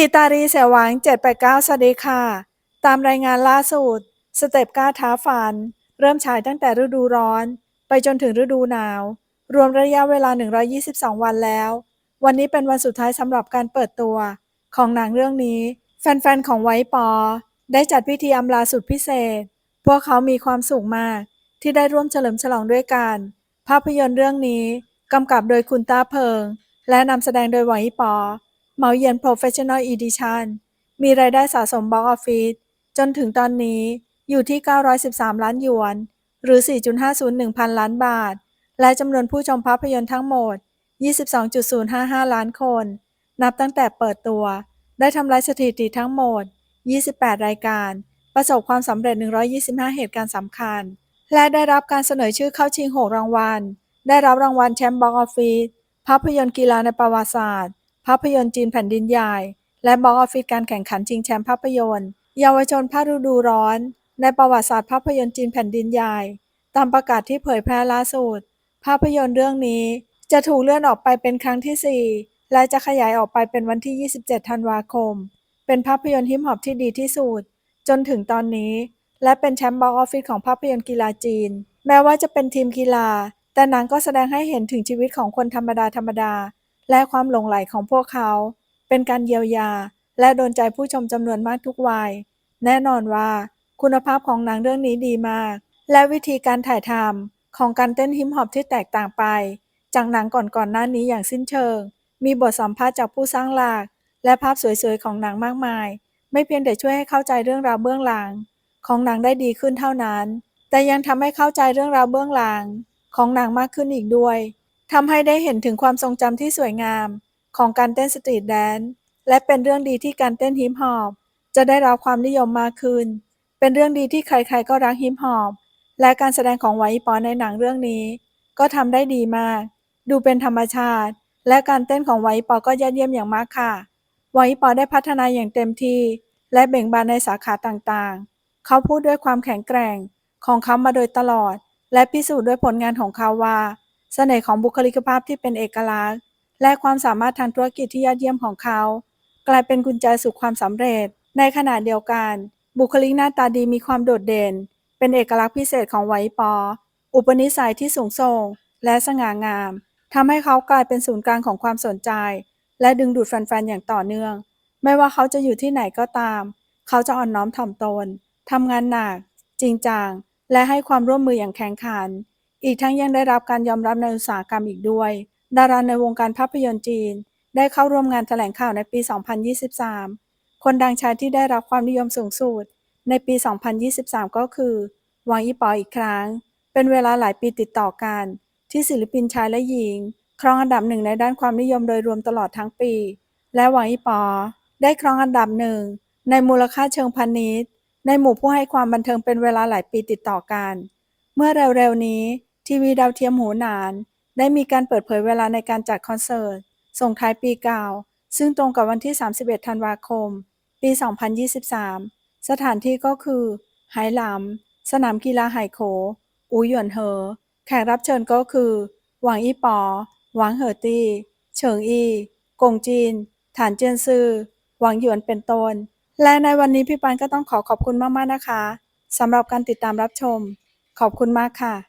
ทีตารีเสียหวัง789สวัสดีค่ะ ตามรายงานล่าสุด สเต็ปก้าท้าฝัน เริ่มฉายตั้งแต่ฤดูร้อน ไปจนถึงฤดูหนาว รวมระยะเวลา 122 วันแล้ว วันนี้เป็นวันสุดท้ายสำหรับการเปิดตัว ของหนังเรื่องนี้ แฟนๆ ของไว้ปอ ได้จัดพิธีอำลาสุดพิเศษ พวกเขามีความสุขมาก ที่ได้ร่วมเฉลิมฉลองด้วยกัน ภาพยนตร์เรื่องนี้กำกับโดยคุณต้าเพิง และนำแสดงโดยไวปอ เมาเยียน Professional Edition มีรายได้สะสมบ็อกออฟฟิศจนถึงตอนนี้อยู่ที่ 913 ล้านหยวน หรือ 4.501 พันล้านบาท และจำนวนผู้ชมภาพยนตร์ทั้งหมด 22.055 ล้านคน นับตั้งแต่เปิดตัว ได้ทำลายสถิติทั้งหมด 28 รายการ ประสบความสำเร็จ 125 เหตุการณ์สำคัญ และได้รับการเสนอชื่อเข้าชิง 6 รางวัล ได้รับรางวัลแชมป์บ็อกออฟฟิศภาพยนตร์กีฬาในประวัติศาสตร์ ภาพยนตร์จีนแผ่นดินใหญ่ และบ็อกออฟฟิศการแข่งขันชิงแชมป์ภาพยนตร์ เยาวชนภาคฤดูร้อน ในประวัติศาสตร์ภาพยนตร์จีนแผ่นดินใหญ่ ตามประกาศที่เผยแพร่ล่าสุด ภาพยนตร์เรื่องนี้จะถูกเลื่อนออกไปเป็นครั้งที่ 4 และจะขยายออกไปเป็นวันที่ 27 ธันวาคม เป็นภาพยนตร์ฮิปฮอปที่ดีที่สุด จนถึงตอนนี้ และเป็นแชมป์บ็อกออฟฟิศของภาพยนตร์กีฬาจีน แม้ว่าจะเป็นทีมกีฬา แต่หนังก็แสดงให้เห็นถึงชีวิตของคนธรรมดาธรรมดา และความหลงใหลของพวกเขา เป็นการเยียวยา และโดนใจผู้ชมจำนวนมากทุกวัย แน่นอนว่าคุณภาพของหนังเรื่องนี้ดีมาก และวิธีการถ่ายทำของการเต้นฮิปฮอปที่แตกต่างไป จากหนังก่อนๆหน้านี้อย่างสิ้นเชิง มีบทสัมภาษณ์จากผู้สร้างหลัก และภาพสวยๆของหนังมากมาย ไม่เพียงแต่ช่วยให้เข้าใจเรื่องราวเบื้องหลัง ของหนังได้ดีขึ้นเท่านั้น แต่ยังทำให้เข้าใจเรื่องราวเบื้องหลัง ของหนังมากขึ้นอีกด้วย ทำให้ได้เห็นถึงความทรงจำที่สวยงามของการเต้นสตรีทแดนซ์และเป็นเรื่องดีที่การเต้นฮิปฮอปจะได้รับความนิยมมากขึ้น เป็นเรื่องดีที่ใครๆก็รักฮิปฮอปและการแสดงของไวปอในหนังเรื่องนี้ ก็ทำได้ดีมาก ดูเป็นธรรมชาติ และการเต้นของไวปอก็ยอดเยี่ยมอย่างมากค่ะ ไวปอได้พัฒนาอย่างเต็มที่ และเบ่งบานในสาขาต่างๆ เขาพูดด้วยความแข็งแกร่งของเขามาโดยตลอด และพิสูจน์ด้วยผลงานของเขาว่า เสน่ห์ของบุคลิกภาพที่เป็นเอกลักษณ์ และความสามารถทางธุรกิจที่ยอดเยี่ยมของเขา กลายเป็นกุญแจสู่ความสำเร็จ ในขณะเดียวกัน บุคลิกหน้าตาดีมีความโดดเด่น เป็นเอกลักษณ์พิเศษของไวปอ อุปนิสัยที่สูงส่ง และสง่างามทำให้เขากลายเป็นศูนย์กลางของความสนใจ และดึงดูดแฟนๆอย่างต่อเนื่อง ไม่ว่าเขาจะอยู่ที่ไหนก็ตาม เขาจะอ่อนน้อมถ่อมตนทำงานหนัก จริงจังและให้ความร่วมมืออย่างแข็งขัน อีกทั้งยังได้รับการยอมรับในอุตสาหกรรมอีกด้วย ดาราในวงการภาพยนตร์จีน ได้เข้าร่วมงานแถลงข่าวในปี 2023 คนดังชายที่ได้รับความนิยมสูงสุดในปี 2023 ก็คือหวังอีปออีกครั้ง เป็นเวลาหลายปีติดต่อกัน ที่ศิลปินชายและหญิง ครองอันดับหนึ่งในด้านความนิยมโดยรวมตลอดทั้งปี และหวังอีปอ ได้ครองอันดับหนึ่งในมูลค่าเชิงพาณิชย์ ในหมู่ผู้ให้ความบันเทิงเป็นเวลาหลายปีติดต่อกัน เมื่อเร็วๆนี้ ทีวีดาวเทียมหูหนาน ได้มีการเปิดเผยเวลาในการจัดคอนเสิร์ต ส่งท้ายปีเก่า ซึ่งตรงกับวันที่ 31 ธันวาคม ปี 2023 สถานที่ก็คือไหหลำสนามกีฬาไหโข อูหยวนเหอ แขกรับเชิญก็คือ หวังอี้ปอ หวังเหอตี เฉิงอี กงจีน ฐานเจียนซือ หวังหยวนเป็นต้น และในวันนี้พี่ปานก็ต้องขอขอบคุณมากๆนะคะสำหรับการติดตามรับชม ขอบคุณมากค่ะ